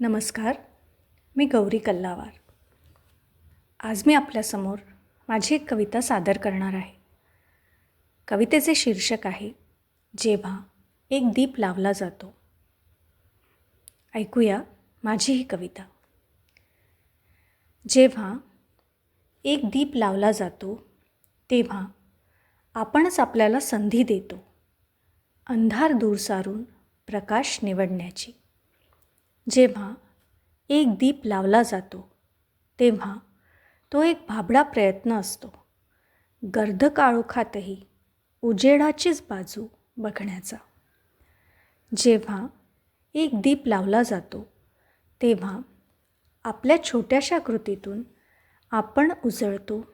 नमस्कार मी गौरी कल्लावार. आज मी आपल्यासमोर माझी एक कविता सादर करणार आहे. कवितेचे शीर्षक आहे जेव्हा एक दीप लावला जातो. ऐकूया माझी ही कविता. जेव्हा एक दीप लावला जातो तेव्हा आपणच आपल्याला संधी देतो अंधार दूर सारून प्रकाश निवडण्याची. जेव्हा एक दीप लावला जातो तेव्हा तो एक भाबडा प्रयत्न असतो. गर्द काळोखातही उजेडाचीच बाजू बघण्याचा. जेव्हा एक दीप लावला जातो तेव्हा आपल्या छोट्याशा कृतीतून आपण उजळतो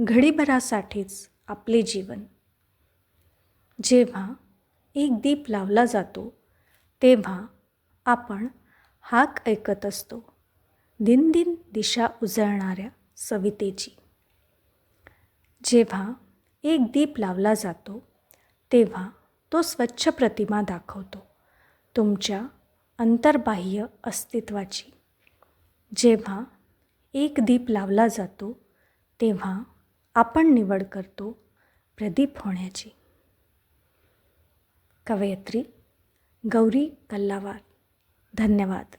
घडीभरासाठीच आपले जीवन. जेव्हा एक दीप लावला जातो तेव्हा आपण हाक ऐकत असतो. दिनदिन दिशा उजळणाऱ्या सवितेची. जेव्हा एक दीप लावला जातो तेव्हा तो स्वच्छ प्रतिमा दाखवतो तुमच्या अंतर्बाह्य अस्तित्वाची. जेव्हा एक दीप लावला जातो तेव्हा आपण निवड करतो प्रदीप होण्याची. कवयत्री गौरी कल्लावार. धन्यवाद.